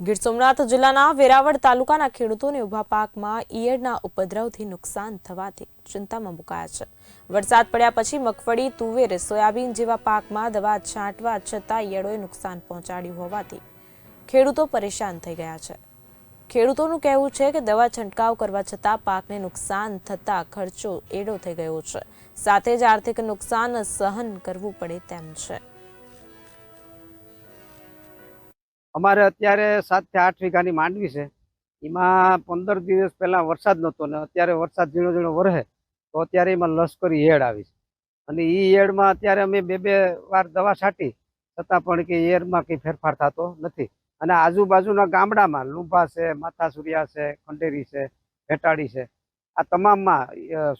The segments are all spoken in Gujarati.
ગીર સોમનાથ જિલ્લાના વેરાવળ તાલુકાના ખેડૂતોને ઊભા પાકમાં ઈયળના ઉપદ્રવથી નુકસાન થવાથી ચિંતામાં મુકાયા છે. વરસાદ પડ્યા પછી મગફળી, તુવેર, સોયાબીન જેવા પાકમાં દવા છાંટવા છતાં ઈયળોએ નુકસાન પહોંચાડ્યું હોવાથી ખેડૂતો પરેશાન થઈ ગયા છે. ખેડૂતોનું કહેવું છે કે દવા છંટકાવ કરવા છતાં પાકને નુકસાન થતાં ખર્ચો એડો થઈ ગયો છે. સાથે જ આર્થિક નુકસાન સહન કરવું પડે તેમ છે. અમારે અત્યારે સાતથી આઠ વીઘાની માંડવી છે. એમાં પંદર દિવસ પહેલાં વરસાદ નહોતો ને અત્યારે વરસાદ ઝીણો ઝીણો વરહે તો અત્યારે એમાં લશ્કરી એડ આવી છે. અને એ એડમાં અત્યારે અમે બે બે વાર દવા છાંટી, છતાં પણ કે એરમાં કંઈ ફેરફાર થતો નથી. અને આજુબાજુના ગામડામાં લુંભા છે, માથાસુરિયા છે, ખંડેરી છે, ભેટાડી છે. આ તમામમાં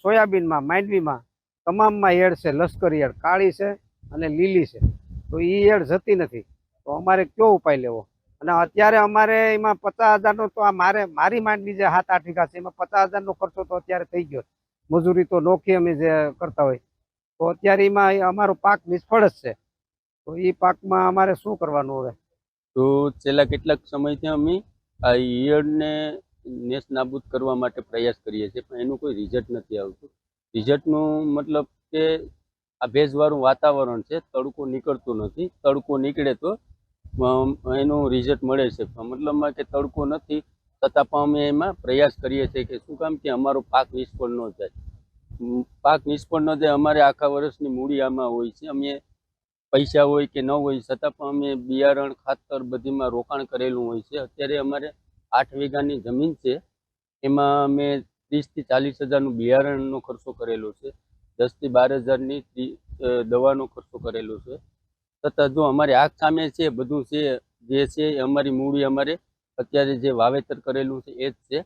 સોયાબીનમાં, માંડવીમાં તમામમાં એડ છે, લશ્કરી એડ કાળી છે અને લીલી છે. તો એ એડ જતી નથી. તો અમારે કયો ઉપાય લેવો? અને અત્યારે અમારે એમાં પચાસ હજારનો તો આ મારે, મારી માંડની જે સાત આઠ વીઘા છે, એમાં પચાસ હજારનો ખર્ચો તો અત્યારે થઈ ગયો મજૂરી તો નોખી અમે જે કરતા હોય. તો અત્યારે એમાં અમારો પાક નિષ્ફળ જ છે. તો એ પાકમાં અમારે શું કરવાનું હવે? તો છેલ્લા કેટલાક સમયથી અમે આ ઈયળને નેસ નાબૂદ કરવા માટે પ્રયાસ કરીએ છીએ, પણ એનું કોઈ રિઝલ્ટ નથી આવતું. રિઝલ્ટનું મતલબ કે આ ભેજવાળું વાતાવરણ છે, તડકો નીકળતો નથી. તડકો નીકળે તો એનું રિઝલ્ટ મળે છે. મતલબમાં કે તડકો નથી, છતાં પણ અમે એમાં પ્રયાસ કરીએ છીએ કે શું કામ કે અમારો પાક નિષ્ફળ ન જાય. પાક નિષ્ફળ ન જાય અમારે આખા વર્ષની મૂડી આમાં હોય છે. અમે પૈસા હોય કે ન હોય, છતાં પણ અમે બિયારણ, ખાતર બધીમાં રોકાણ કરેલું હોય છે. અત્યારે અમારે આઠ વીઘાની જમીન છે. એમાં અમે ત્રીસથી ચાલીસ હજારનું બિયારણનો ખર્ચો કરેલો છે. દસથી બાર હજારની દવાનો ખર્ચો કરેલો છે. છતાં જો અમારી આંખ સામે છે, બધું છે, જે છે એ અમારી મૂડી અમારે અત્યારે જે વાવેતર કરેલું છે, એ જ છે.